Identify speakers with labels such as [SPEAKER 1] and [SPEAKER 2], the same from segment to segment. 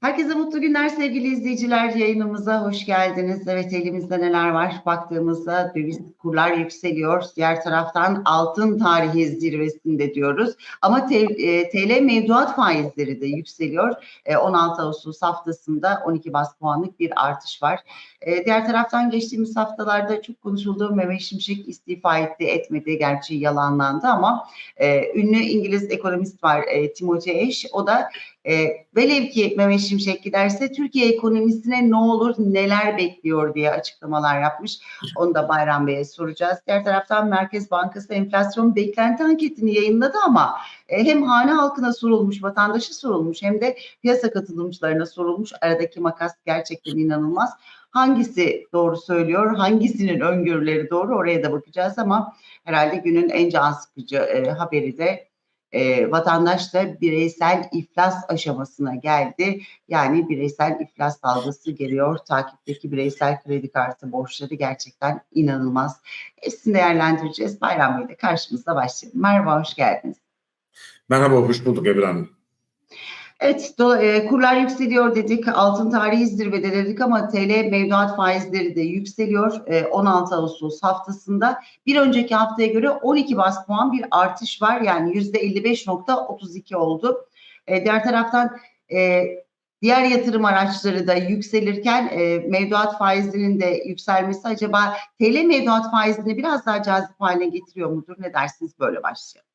[SPEAKER 1] Herkese mutlu günler sevgili izleyiciler. Yayınımıza hoş geldiniz. Evet elimizde neler var? Baktığımızda döviz kurlar yükseliyor. Diğer taraftan altın tarihi zirvesinde diyoruz. Ama te, e, TL mevduat faizleri de yükseliyor. E, 16 Ağustos haftasında 12 bas puanlık bir artış var. E, diğer taraftan geçtiğimiz haftalarda çok konuşulduğu Mehmet Şimşek istifa etti, etmedi. Gerçi yalanlandı ama e, ünlü İngiliz ekonomist var e, Timothy Ash. O da e, velev ki Mehmet Şimşek giderse Türkiye ekonomisine ne olur, neler bekliyor diye açıklamalar yapmış. Onu da Bayram Bey'e soracağız. Diğer taraftan Merkez Bankası enflasyon beklenti anketini yayınladı ama e, hem hane halkına sorulmuş, vatandaşa sorulmuş hem de piyasa katılımcılarına sorulmuş. Aradaki makas gerçekten inanılmaz. Hangisi doğru söylüyor, hangisinin öngörüleri doğru oraya da bakacağız ama herhalde günün en can sıkıcı e, haberi de e, vatandaş da bireysel iflas aşamasına geldi. Yani bireysel iflas dalgası geliyor. Takipteki bireysel kredi kartı borçları gerçekten inanılmaz. Hepsini değerlendireceğiz. Bayram Bey de karşımızda başlayalım. Merhaba, hoş geldiniz.
[SPEAKER 2] Merhaba, hoş bulduk Ebru Hanım.
[SPEAKER 1] Evet, do, e, kurlar yükseliyor dedik, altın tarihi zirvede dedik ama TL mevduat faizleri de yükseliyor. E, 16 Ağustos haftasında bir önceki haftaya göre 12 bas puan bir artış var. Yani %55.32 oldu. E, diğer taraftan e, diğer yatırım araçları da yükselirken e, mevduat faizinin de yükselmesi acaba TL mevduat faizini biraz daha cazip haline getiriyor mudur? Ne dersiniz? Böyle başlayalım.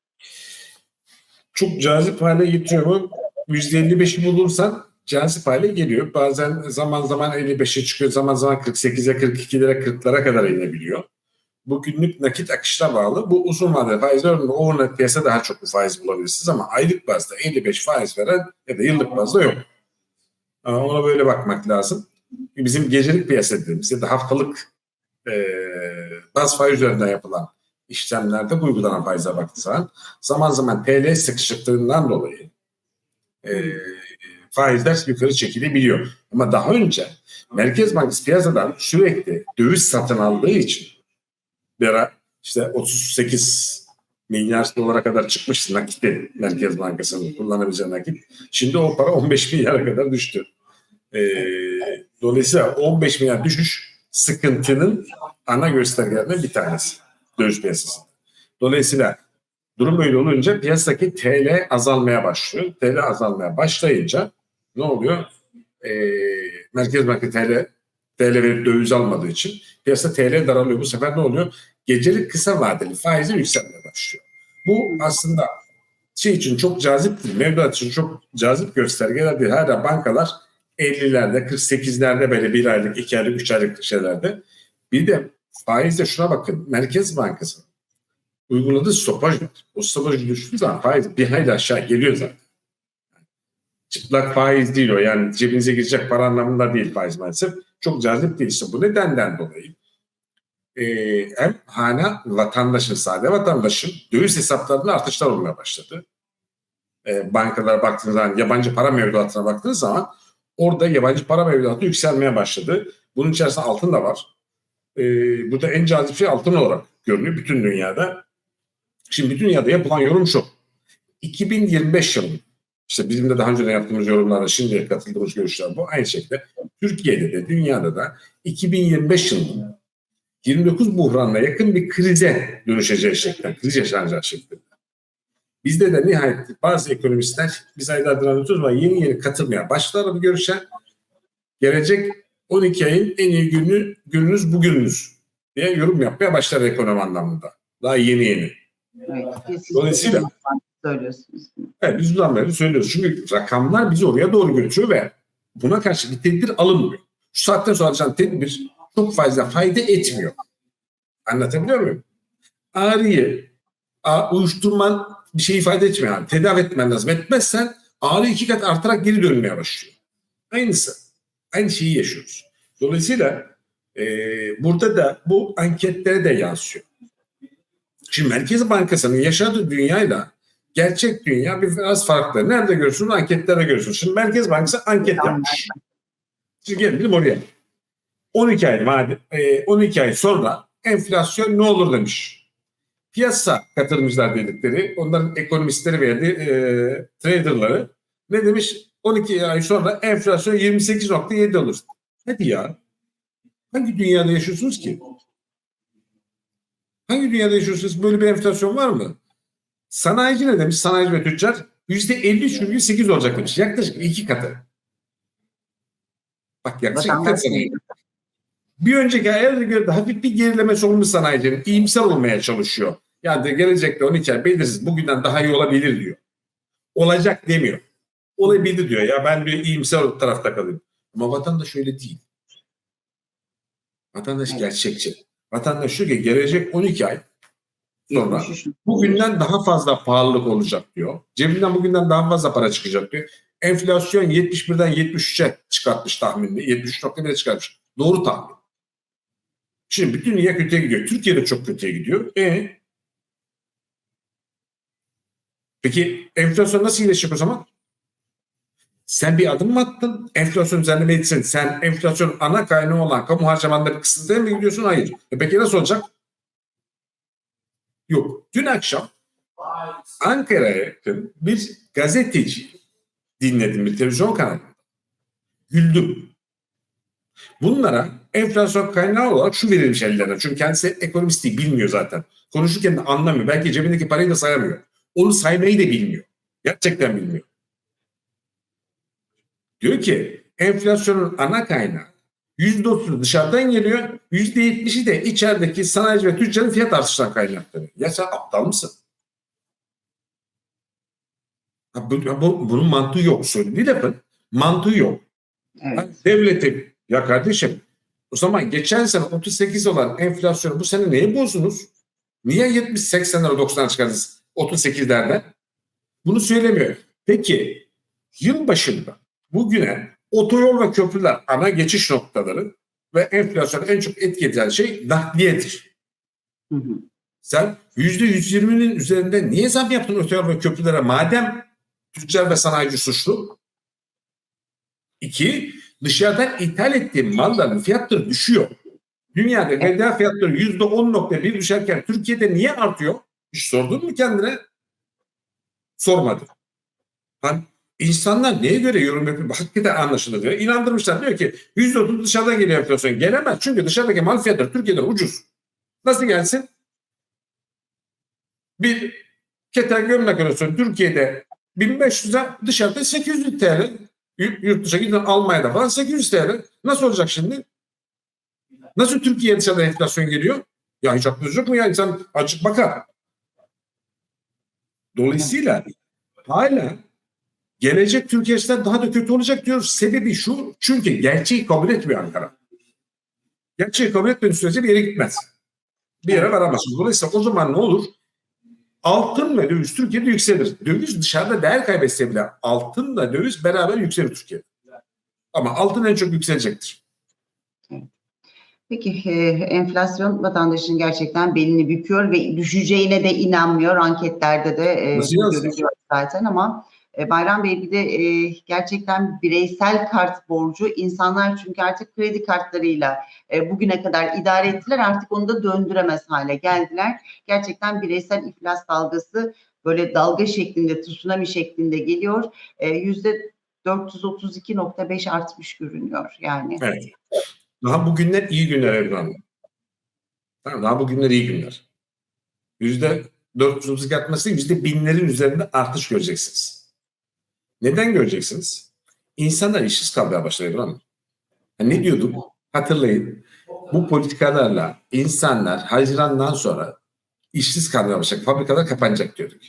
[SPEAKER 2] Çok cazip hale getiriyor mu? %55'i bulursan cazip hale geliyor. Bazen zaman zaman 55'e çıkıyor, zaman zaman 48'e, 42'lere, 40'lara kadar inebiliyor. Bu günlük nakit akışına bağlı. Bu uzun vadeli faiz örneğin overnight piyasa daha çok bir faiz bulabilirsiniz ama aylık bazda 55 faiz veren ya da yıllık bazda yok. Ona böyle bakmak lazım. Bizim gecelik piyasa dediğimiz ya da haftalık e, baz faiz üzerinden yapılan işlemlerde uygulanan faize baktığı zaman zaman zaman TL sıkışıklığından dolayı e, faizler yukarı çekilebiliyor. Ama daha önce Merkez Bankası piyasadan sürekli döviz satın aldığı için lira işte 38 milyar dolara kadar çıkmıştı nakitte Merkez Bankası'nın kullanabileceği nakit. Şimdi o para 15 milyara kadar düştü. E, dolayısıyla 15 milyar düşüş sıkıntının ana göstergelerinden bir tanesi döviz piyasası. Dolayısıyla durum böyle olunca piyasadaki TL azalmaya başlıyor. TL azalmaya başlayınca ne oluyor? Ee, Merkez Bankası TL TL verip döviz almadığı için piyasa TL daralıyor. Bu sefer ne oluyor? Gecelik kısa vadeli faizi yükselmeye başlıyor. Bu aslında şey için çok cazip değil. Mevduat için çok cazip göstergeler değil. Hala bankalar 50'lerde, 48'lerde böyle bir aylık, iki aylık, üç aylık şeylerde. Bir de faizde şuna bakın. Merkez Bankası uyguladığı stopaj var. O stopaj düştüğü zaman faiz bir hayli aşağı geliyor zaten. Çıplak faiz değil o. Yani cebinize girecek para anlamında değil faiz maalesef. Çok cazip değil. İşte bu nedenden dolayı e, hem hane vatandaşın, sade vatandaşın döviz hesaplarında artışlar olmaya başladı. E, bankalara baktığınız zaman, yabancı para mevduatına baktığınız zaman orada yabancı para mevduatı yükselmeye başladı. Bunun içerisinde altın da var. E, burada en cazip şey altın olarak görünüyor bütün dünyada. Şimdi dünyada yapılan yorum şu. 2025 yılında işte bizim de daha önce de yaptığımız yorumlarla şimdiye katıldığımız görüşler bu. Aynı şekilde Türkiye'de de dünyada da 2025 yılında 29 buhranla yakın bir krize dönüşeceği şeklinde, kriz yaşanacağı şeklinde. Bizde de nihayet bazı ekonomistler biz aylardır anlatıyoruz ama yeni yeni katılmaya başlar bu görüşe. Gelecek 12 ayın en iyi günü gününüz bugününüz diye yorum yapmaya başlar ekonomi anlamında. Daha yeni yeni.
[SPEAKER 1] Evet,
[SPEAKER 2] Dolayısıyla
[SPEAKER 1] söylüyorsunuz.
[SPEAKER 2] Evet biz bundan beri söylüyoruz. Çünkü rakamlar bizi oraya doğru götürüyor ve buna karşı bir tedbir alınmıyor. Şu saatten sonra alacağın tedbir çok fazla fayda etmiyor. Anlatabiliyor muyum? Ağrıyı, uyuşturman bir şey ifade etmiyor. Yani. Tedavi etmen lazım. Etmezsen ağrı iki kat artarak geri dönmeye başlıyor. Aynısı. Aynı şeyi yaşıyoruz. Dolayısıyla e, burada da bu anketlere de yansıyor. Şimdi Merkez Bankası'nın yaşadığı dünyayla gerçek dünya biraz farklı. Nerede görürsünüz? Anketlerde görürsünüz. Şimdi Merkez Bankası anket yapmış. Şimdi gelelim oraya. 12 ay vade, 12 ay sonra enflasyon ne olur demiş. Piyasa katılımcılar dedikleri, onların ekonomistleri verdiği e, traderları ne demiş? 12 ay sonra enflasyon 28.7 olur. Hadi ya. Hangi dünyada yaşıyorsunuz ki? Hangi dünyada yaşıyorsunuz? Böyle bir enflasyon var mı? Sanayici ne demiş? Sanayici ve tüccar %53,8 olacak demiş. Yaklaşık iki katı. Bak yaklaşık iki katı. Bir önceki aya göre de hafif bir gerilemesi olmuş sanayicinin. iyimser olmaya çalışıyor. Yani gelecekte 12 ay belirsiz bugünden daha iyi olabilir diyor. Olacak demiyor. Olabilir diyor. Ya ben bir iyimser tarafta kalayım. Ama vatandaş öyle değil. Vatandaş gerçekçi. Vatandaş diyor ki gelecek 12 ay sonra bugünden daha fazla pahalılık olacak diyor. Cebinden bugünden daha fazla para çıkacak diyor. Enflasyon 71'den 73'e çıkartmış tahminini. 73.1'e çıkartmış. Doğru tahmin. Şimdi bütün dünya kötüye gidiyor. Türkiye de çok kötüye gidiyor. E Peki enflasyon nasıl iyileşecek o zaman? Sen bir adım mı attın? Enflasyon düzenleme etsin. Sen enflasyon ana kaynağı olan kamu harcamaları kısıtlamaya mı gidiyorsun? Hayır. E peki nasıl olacak? Yok. Dün akşam Ankara'ya yakın bir gazeteci dinledim bir televizyon kanalı. Güldüm. Bunlara enflasyon kaynağı olarak şu verilmiş ellerine. Çünkü kendisi ekonomist değil, bilmiyor zaten. Konuşurken de anlamıyor. Belki cebindeki parayı da sayamıyor. Onu saymayı da bilmiyor. Gerçekten bilmiyor. Diyor ki enflasyonun ana kaynağı %30'u dışarıdan geliyor, %70'i de içerideki sanayici ve tüccarın fiyat artışından kaynaklanıyor. Ya sen aptal mısın? Ha, bu, bu- bunun mantığı yok. Söylediği lafın mantığı yok.
[SPEAKER 1] Evet.
[SPEAKER 2] Devleti ya kardeşim o zaman geçen sene 38 olan enflasyonu bu sene neye bozdunuz? Niye 70 80'lere 90'lara çıkardınız 38'lerden? Bunu söylemiyor. Peki yıl başında bugüne otoyol ve köprüler ana geçiş noktaları ve enflasyonu en çok etki eden şey nakliyedir.
[SPEAKER 1] Hı hı.
[SPEAKER 2] Sen %120'nin üzerinde niye zam yaptın otoyol ve köprülere madem tüccar ve sanayici suçlu? İki, dışarıdan ithal ettiğin malların fiyatları düşüyor. Dünyada gıda fiyatları %10.1 düşerken Türkiye'de niye artıyor? Hiç sordun mu kendine? Sormadı. Hani insanlar neye göre yorum yapıyor? Hakikaten anlaşılır diyor. İnandırmışlar. Diyor ki %30 dışarıdan geliyor enflasyon. Gelemez. Çünkü dışarıdaki mal fiyatları Türkiye'de ucuz. Nasıl gelsin? Bir keten gömlek arası Türkiye'de 1500'e dışarıda 800 TL. Yurt, dışına giden Almanya'da falan 800 TL. Nasıl olacak şimdi? Nasıl Türkiye'ye dışarıda enflasyon geliyor? Ya hiç aklınız yok mu ya? İnsan açık bakar. Dolayısıyla hala gelecek Türkiye'den daha da kötü olacak diyoruz. Sebebi şu. Çünkü gerçeği kabul etmiyor Ankara. Gerçeği kabul etmediği sürece bir yere gitmez. Bir yere varamaz. Dolayısıyla o zaman ne olur? Altın ve döviz Türkiye'de yükselir. Döviz dışarıda değer kaybetse bile altınla döviz beraber yükselir Türkiye'de. Ama altın en çok yükselecektir.
[SPEAKER 1] Peki e, enflasyon vatandaşın gerçekten belini büküyor ve düşeceğine de inanmıyor. Anketlerde de e, zaten ama e, Bayram Bey bir de e, gerçekten bireysel kart borcu insanlar çünkü artık kredi kartlarıyla e, bugüne kadar idare ettiler artık onu da döndüremez hale geldiler. Gerçekten bireysel iflas dalgası böyle dalga şeklinde tsunami şeklinde geliyor. E, Yüzde 432.5 artmış görünüyor yani.
[SPEAKER 2] Evet. Daha bugünler iyi günler. Tamam, daha bugünler iyi günler. Yüzde 432 artması yüzde binlerin üzerinde artış göreceksiniz. Neden göreceksiniz? İnsanlar işsiz kalmaya başladı Ebru Hanım. Ha, ne diyorduk? Hatırlayın. Bu politikalarla insanlar Haziran'dan sonra işsiz kalmaya başlayacak. Fabrikalar kapanacak diyorduk.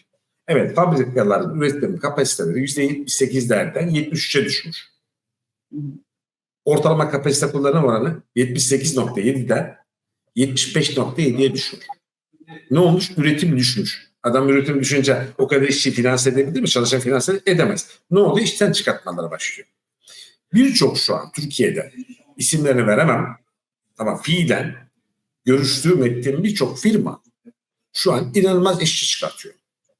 [SPEAKER 2] Evet fabrikaların üretim kapasiteleri %78'lerden 73'e düşmüş. Ortalama kapasite kullanım oranı 78.7'den 75.7'ye düşmüş. Ne olmuş? Üretim düşmüş. Adam üretim düşünce o kadar işçi finanse edebilir mi? Çalışan finanse edemez. Ne oldu? İşten çıkartmalara başlıyor. Birçok şu an Türkiye'de isimlerini veremem ama fiilen görüştüğüm ettiğim birçok firma şu an inanılmaz işçi çıkartıyor.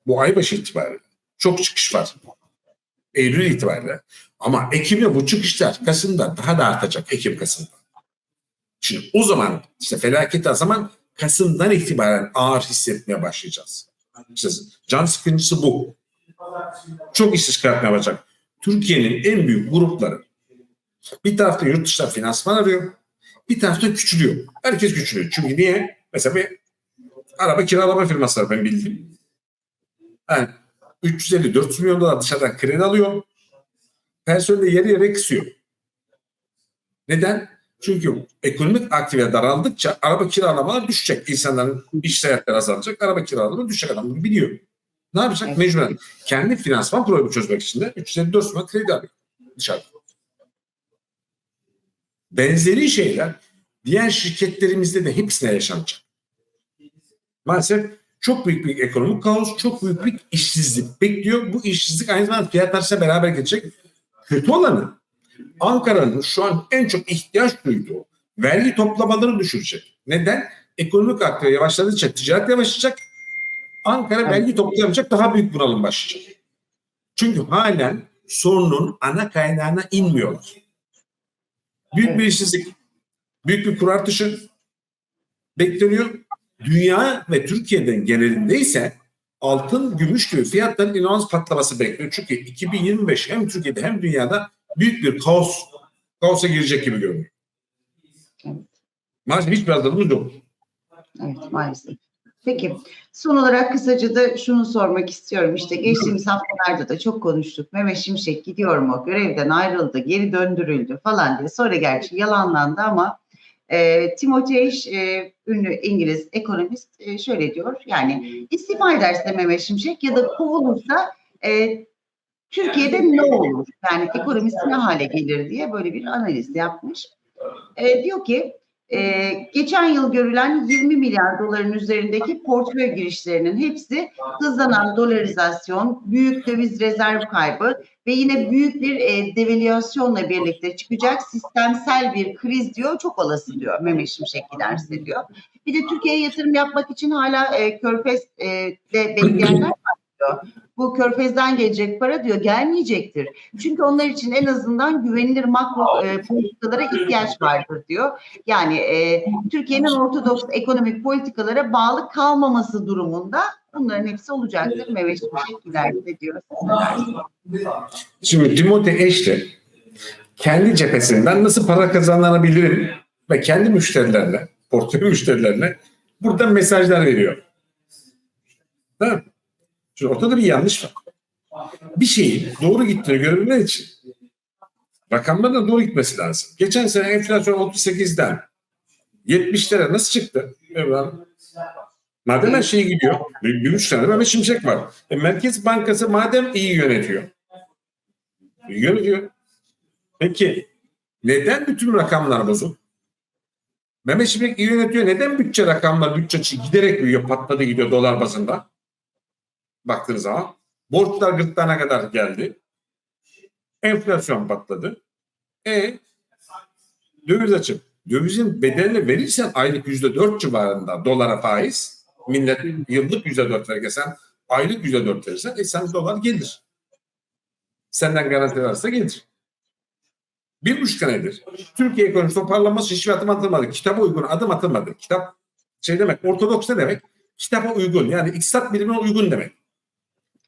[SPEAKER 2] Bu ay başı itibariyle. Çok çıkış var. Eylül itibariyle. Ama Ekim'de bu çıkışlar Kasım'da daha da artacak. Ekim Kasım'da. Şimdi o zaman işte felaket zaman Kasım'dan itibaren ağır hissetmeye başlayacağız. İşte can sıkıntısı bu. Çok işsiz çıkartmaya başlayacak. Türkiye'nin en büyük grupları bir tarafta yurt dışından finansman arıyor. Bir tarafta küçülüyor. Herkes küçülüyor. Çünkü niye? Mesela bir araba kiralama firması var ben bildiğim. Yani 350-400 milyon dolar dışarıdan kredi alıyor. Personeli yarı yarıya kısıyor. Neden? Çünkü ekonomik aktivite daraldıkça araba kiralamalar düşecek. İnsanların iş seyahatleri azalacak. Araba kiralamaları düşecek adam bunu biliyor. Ne yapacak?
[SPEAKER 1] Evet.
[SPEAKER 2] Mecburen kendi finansman problemi çözmek için de 354 milyon kredi alıyor dışarıda. Benzeri şeyler diğer şirketlerimizde de hepsine yaşanacak. Maalesef çok büyük bir ekonomik kaos, çok büyük bir işsizlik bekliyor. Bu işsizlik aynı zamanda fiyat artışıyla beraber gelecek. Kötü olanı Ankara'nın şu an en çok ihtiyaç duyduğu vergi toplamaları düşürecek. Neden? Ekonomik aktivite yavaşladıkça ticaret yavaşlayacak. Ankara vergi toplayamayacak daha büyük bunalım başlayacak. Çünkü halen sorunun ana kaynağına inmiyorlar. Büyük bir işsizlik, büyük bir kur artışı bekleniyor. Dünya ve Türkiye'den genelinde ise altın, gümüş gibi fiyatların inanılmaz patlaması bekleniyor. Çünkü 2025 hem Türkiye'de hem dünyada büyük bir kaos, kaosa girecek gibi görünüyor.
[SPEAKER 1] Evet.
[SPEAKER 2] Maalesef hiçbir hazırlığımız yok.
[SPEAKER 1] Evet maalesef. Peki son olarak kısaca da şunu sormak istiyorum. İşte geçtiğimiz haftalarda da çok konuştuk. Mehmet Şimşek gidiyor mu? Görevden ayrıldı, geri döndürüldü falan diye. Sonra gerçi yalanlandı ama e, Timothy Ash, e, ünlü İngiliz ekonomist e, şöyle diyor. Yani istifa ederse Mehmet Şimşek ya da kovulursa e, Türkiye'de ne olur? Yani ekonomisi ne hale gelir diye böyle bir analiz yapmış. E, diyor ki ee, geçen yıl görülen 20 milyar doların üzerindeki portföy girişlerinin hepsi hızlanan dolarizasyon, büyük döviz rezerv kaybı ve yine büyük bir e, devalüasyonla birlikte çıkacak sistemsel bir kriz diyor. Çok olası diyor Mehmet Şimşek giderse diyor. Bir de Türkiye'ye yatırım yapmak için hala e, Körfez'de bekleyenler var diyor. Bu Körfez'den gelecek para diyor gelmeyecektir. Çünkü onlar için en azından güvenilir makro e, politikalara ihtiyaç vardır diyor. Yani e, Türkiye'nin ortodoks ekonomik politikalara bağlı kalmaması durumunda bunların hepsi olacaktır. Şimşek giderse diyor.
[SPEAKER 2] Şimdi Timothy de kendi cephesinden nasıl para kazanabilirim ve kendi müşterilerine, portföy müşterilerine buradan mesajlar veriyor. Değil mi? Şimdi ortada bir yanlış var. Bir şeyin doğru gittiğini görebilmek için rakamların da doğru gitmesi lazım. Geçen sene enflasyon 38'den 70'lere nasıl çıktı? Evren? Madem her şey gidiyor, üç tane Mehmet Şimşek var. E, Merkez Bankası madem iyi yönetiyor, iyi yönetiyor. Peki neden bütün rakamlar bozuk? Mehmet Şimşek iyi yönetiyor. Neden bütçe rakamlar, bütçe giderek büyüyor, patladı gidiyor dolar bazında? Baktığınız zaman. Borçlar gırtlağına kadar geldi. Enflasyon patladı. E döviz açık. Dövizin bedelini verirsen aylık yüzde dört civarında dolara faiz. Millet yıllık yüzde dört verirken aylık yüzde dört verirsen e sen dolar gelir. Senden garanti varsa gelir. Bir buçuk senedir Türkiye ekonomisi toparlanması hiçbir adım atılmadı. Kitaba uygun adım atılmadı. Kitap şey demek ortodoks ne demek? Kitaba uygun yani iktisat bilimine uygun demek.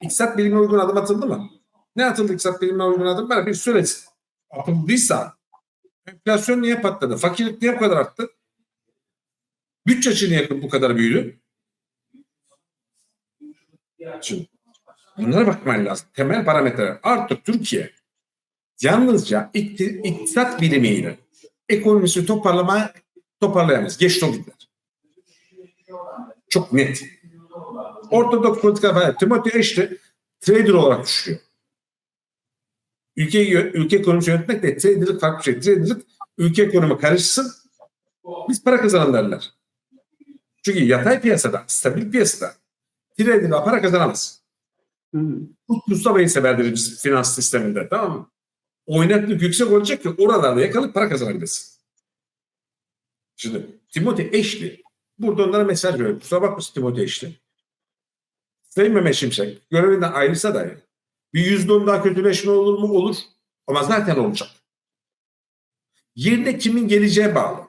[SPEAKER 2] İktisat bilimine uygun adım atıldı mı? Ne atıldı iktisat bilimine uygun adım? Bana bir söylesin. Atıldıysa enflasyon niye patladı? Fakirlik niye bu kadar arttı? Bütçe açığı niye bu kadar büyüdü? Şimdi bunlara bakman lazım. Temel parametreler. Artık Türkiye yalnızca ikti- iktisat bilimiyle ekonomisi toparlama toparlayamaz. Geçti o günler. Çok net. Ortodoks politika falan. Timothy Ash de trader olarak düşüyor. Ülke, ülke ekonomisi yönetmek de traderlık farklı bir şey. Traderlık ülke ekonomi karışsın biz para kazanalım derler. Çünkü yatay piyasada, stabil piyasada traderla para kazanamaz. Mustafa'yı severdir biz finans sisteminde tamam mı? Oynaklık yüksek olacak ki oralarda yakalıp para kazanabilirsin. Şimdi Timothy Ashley burada onlara mesaj veriyor. Kusura bakmasın Timothy Ashley. Sayın Mehmet Şimşek görevinden ayrılsa da bir yüzde on daha kötüleşme olur mu? Olur. Ama zaten olacak. Yerine kimin geleceğe bağlı.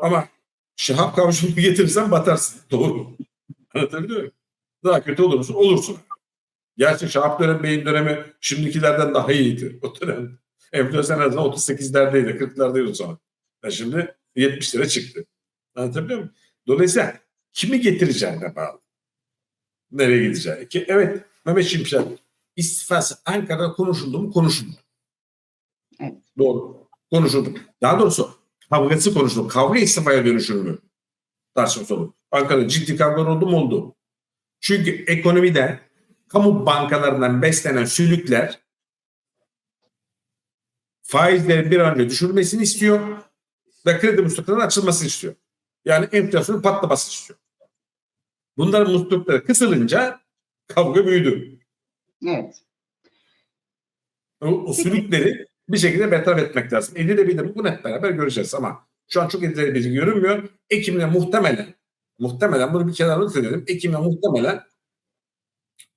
[SPEAKER 2] Ama Şahap kavuşumu getirirsen batarsın. Doğru. Anlatabiliyor muyum? Daha kötü olur musun? Olursun. Gerçi Şahap dönemi, Bey'in dönemi şimdikilerden daha iyiydi. O dönem enflasyon en azından 38'lerdeydi, 40'lardaydı o zaman. Yani şimdi 70'lere çıktı. Anlatabiliyor muyum? Dolayısıyla kimi getireceğine bağlı. Nereye gideceği. Ki, evet Mehmet Şimşek istifası Ankara'da konuşuldu mu? Konuşuldu.
[SPEAKER 1] Evet.
[SPEAKER 2] Doğru. Konuşuldu. Daha doğrusu kavgası konuşuldu. Kavga istifaya dönüşür mü? Tartışma sonu. Ankara'da ciddi kavgalar oldu mu? Oldu. Çünkü ekonomide kamu bankalarından beslenen sülükler faizlerin bir an önce düşürmesini istiyor ve kredi musluklarının açılmasını istiyor. Yani enflasyonun patlamasını istiyor. Bunların muslukları kısılınca kavga büyüdü.
[SPEAKER 1] Evet.
[SPEAKER 2] O, o sülükleri bir şekilde bertaraf etmek lazım. Edilebilir? Bunu hep beraber göreceğiz ama şu an çok edilebilir görünmüyor. Ekim'le muhtemelen muhtemelen bunu bir kenara not edelim. Ekim'le muhtemelen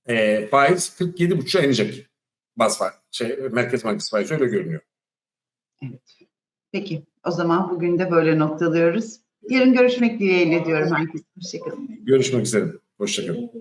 [SPEAKER 2] e, faiz 47,5'a inecek. Bas faiz, şey, Merkez Bankası faizi öyle görünüyor.
[SPEAKER 1] Peki. O zaman bugün de böyle noktalıyoruz. Yarın görüşmek dileğiyle diyorum herkese. Hoşçakalın.
[SPEAKER 2] Görüşmek üzere. Hoşçakalın.